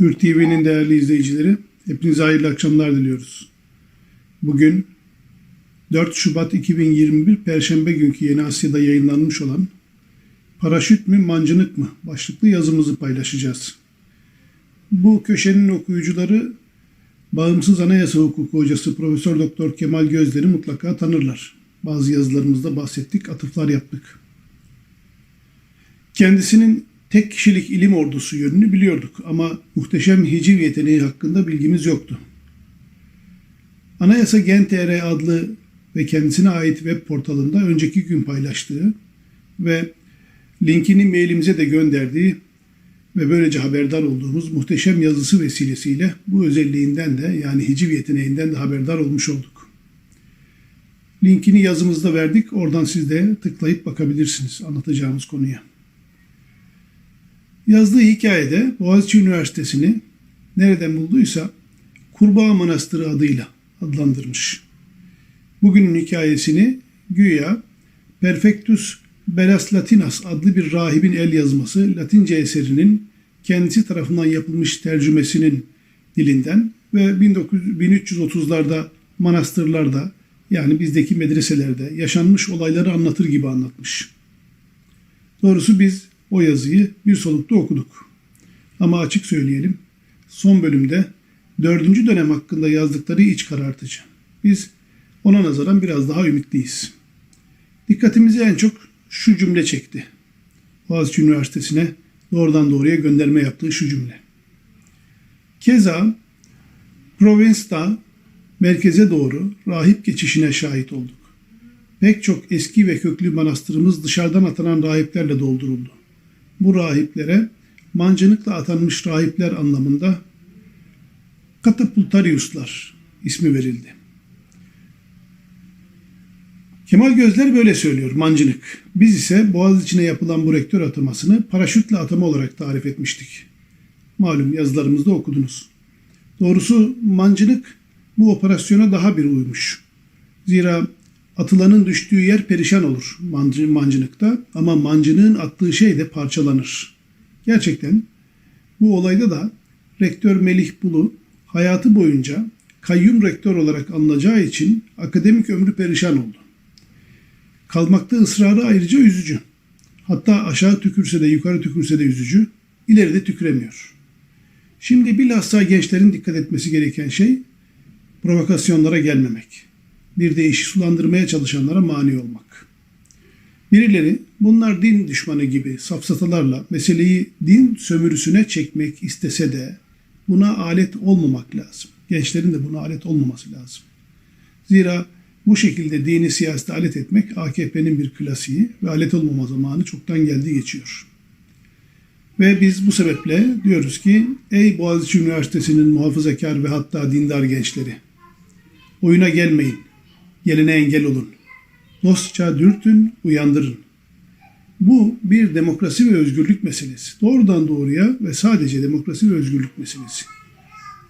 Hür TV'nin değerli izleyicileri, hepinize hayırlı akşamlar diliyoruz. Bugün 4 Şubat 2021 Perşembe günkü Yeni Asya'da yayınlanmış olan Paraşüt mü mancınık mı başlıklı yazımızı paylaşacağız. Bu köşenin okuyucuları bağımsız anayasa hukuku hocası Profesör Doktor Kemal Gözler'i mutlaka tanırlar. Bazı yazılarımızda bahsettik, atıflar yaptık. Kendisinin tek kişilik ilim ordusu yönünü biliyorduk ama muhteşem hiciv yeteneği hakkında bilgimiz yoktu. Anayasa Gen.tr adlı ve kendisine ait web portalında önceki gün paylaştığı ve linkini mailimize de gönderdiği ve böylece haberdar olduğumuz muhteşem yazısı vesilesiyle bu özelliğinden de yani hiciv yeteneğinden de haberdar olmuş olduk. Linkini yazımızda verdik. Oradan siz de tıklayıp bakabilirsiniz anlatacağımız konuya. Yazdığı hikayede Boğaziçi Üniversitesi'ni nereden bulduysa Kurbağa Manastırı adıyla adlandırmış. Bugünün hikayesini güya Perfectus Belas Latinas adlı bir rahibin el yazması Latince eserinin kendisi tarafından yapılmış tercümesinin dilinden ve 1330'larda manastırlarda yani bizdeki medreselerde yaşanmış olayları anlatır gibi anlatmış. Doğrusu biz o yazıyı bir solukta okuduk. Ama açık söyleyelim, son bölümde dördüncü dönem hakkında yazdıkları iç karartıcı. Biz ona nazaran biraz daha ümitliyiz. Dikkatimizi en çok şu cümle çekti. Boğaziçi Üniversitesi'ne doğrudan doğruya gönderme yaptığı şu cümle. Keza Provence'da merkeze doğru rahip geçişine şahit olduk. Pek çok eski ve köklü manastırımız dışarıdan atanan rahiplerle dolduruldu. Bu rahiplere mancınıkla atanmış rahipler anlamında Katapultariuslar ismi verildi. Kemal Gözler böyle söylüyor mancınık. Biz ise Boğaz içine yapılan bu rektör atamasını paraşütle atama olarak tarif etmiştik. Malum yazılarımızda okudunuz. Doğrusu mancınık bu operasyona daha bir uymuş. Zira atılanın düştüğü yer perişan olur mancı, mancınıkta ama mancınığın attığı şey de parçalanır. Gerçekten bu olayda da rektör Melih Bulu hayatı boyunca kayyum rektör olarak anılacağı için akademik ömrü perişan oldu. Kalmakta ısrarı ayrıca üzücü. Hatta aşağı tükürse de yukarı tükürse de üzücü, ileride tüküremiyor. Şimdi bilhassa gençlerin dikkat etmesi gereken şey provokasyonlara gelmemek. Bir de işi sulandırmaya çalışanlara mani olmak. Birileri bunlar din düşmanı gibi safsatalarla meseleyi din sömürüsüne çekmek istese de buna alet olmamak lazım. Gençlerin de buna alet olmaması lazım. Zira bu şekilde dini siyasete alet etmek AKP'nin bir klasiği ve alet olmama zamanı çoktan geldi geçiyor. Ve biz bu sebeple diyoruz ki ey Boğaziçi Üniversitesi'nin muhafazakar ve hatta dindar gençleri oyuna gelmeyin, gelene engel olun. Dostça dürtün, uyandırın. Bu bir demokrasi ve özgürlük meselesi. Doğrudan doğruya ve sadece demokrasi ve özgürlük meselesi.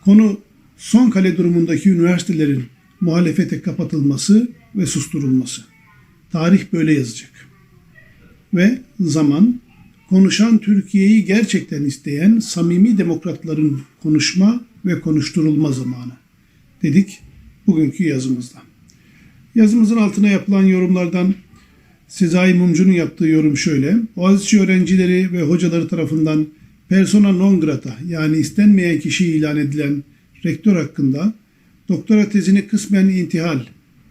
Konu son kale durumundaki üniversitelerin muhalefete kapatılması ve susturulması. Tarih böyle yazacak. Ve zaman konuşan Türkiye'yi gerçekten isteyen samimi demokratların konuşma ve konuşturulma zamanı dedik bugünkü yazımızda. Yazımızın altına yapılan yorumlardan Sezai Mumcu'nun yaptığı yorum şöyle. Boğaziçi öğrencileri ve hocaları tarafından persona non grata yani istenmeyen kişi ilan edilen rektör hakkında doktora tezini kısmen intihal,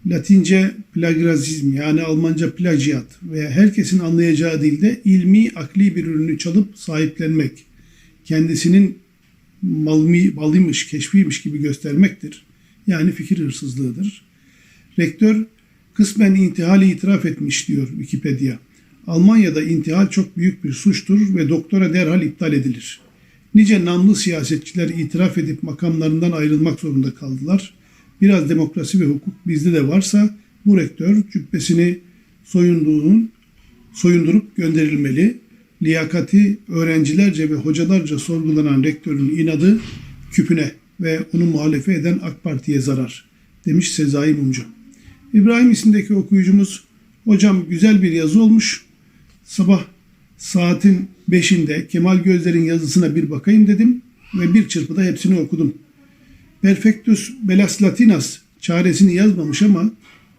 Latince plagiarizm yani Almanca plagiat veya herkesin anlayacağı dilde ilmi akli bir ürünü çalıp sahiplenmek, kendisinin malmi, malıymış, keşfiymiş gibi göstermektir. Yani fikir hırsızlığıdır. Rektör kısmen intihali itiraf etmiş diyor Wikipedia. Almanya'da intihal çok büyük bir suçtur ve doktora derhal iptal edilir. Nice namlı siyasetçiler itiraf edip makamlarından ayrılmak zorunda kaldılar. Biraz demokrasi ve hukuk bizde de varsa bu rektör cübbesini soyunduğunun soyundurup gönderilmeli. Liyakati öğrencilerce ve hocalarca sorgulanan rektörün inadı küpüne ve onu muhalefe eden AK Parti'ye zarar demiş Sezai Mumcu. İbrahim isimdeki okuyucumuz hocam güzel bir yazı olmuş. Sabah saatin 5'inde Kemal Gözler'in yazısına bir bakayım dedim. ve bir çırpıda hepsini okudum. Perfectus Belas Latinas çaresini yazmamış ama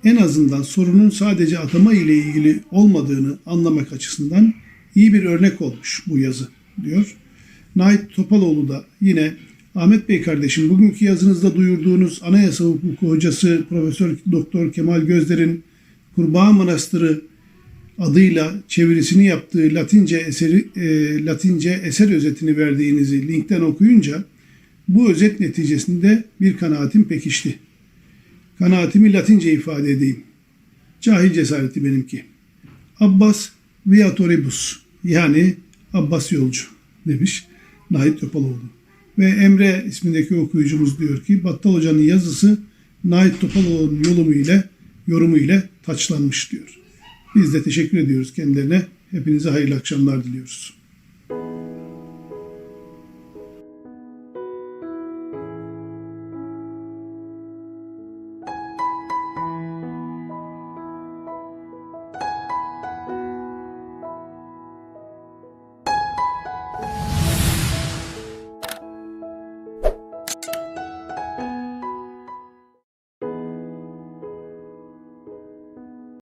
en azından sorunun sadece atama ile ilgili olmadığını anlamak açısından iyi bir örnek olmuş bu yazı diyor. Nait Topaloğlu da yine Ahmet Bey kardeşim bugünkü yazınızda duyurduğunuz anayasa hukuku hocası Profesör Doktor Kemal Gözler'in Kurbağa Manastırı adıyla çevirisini yaptığı Latince eseri e, Latince eser özetini verdiğinizi linkten okuyunca bu özet neticesinde bir kanaatim pekişti. Kanaatimi Latince ifade edeyim. Cahil cesareti benimki. Abbas viatoribus yani Abbas yolcu demiş Nait Topaloğlu. Ve Emre ismindeki okuyucumuz diyor ki Battal Hoca'nın yazısı Nait Topaloğlu'nun yolumu ile yorumu ile taçlanmış diyor. Biz de teşekkür ediyoruz kendilerine. Hepinize hayırlı akşamlar diliyoruz.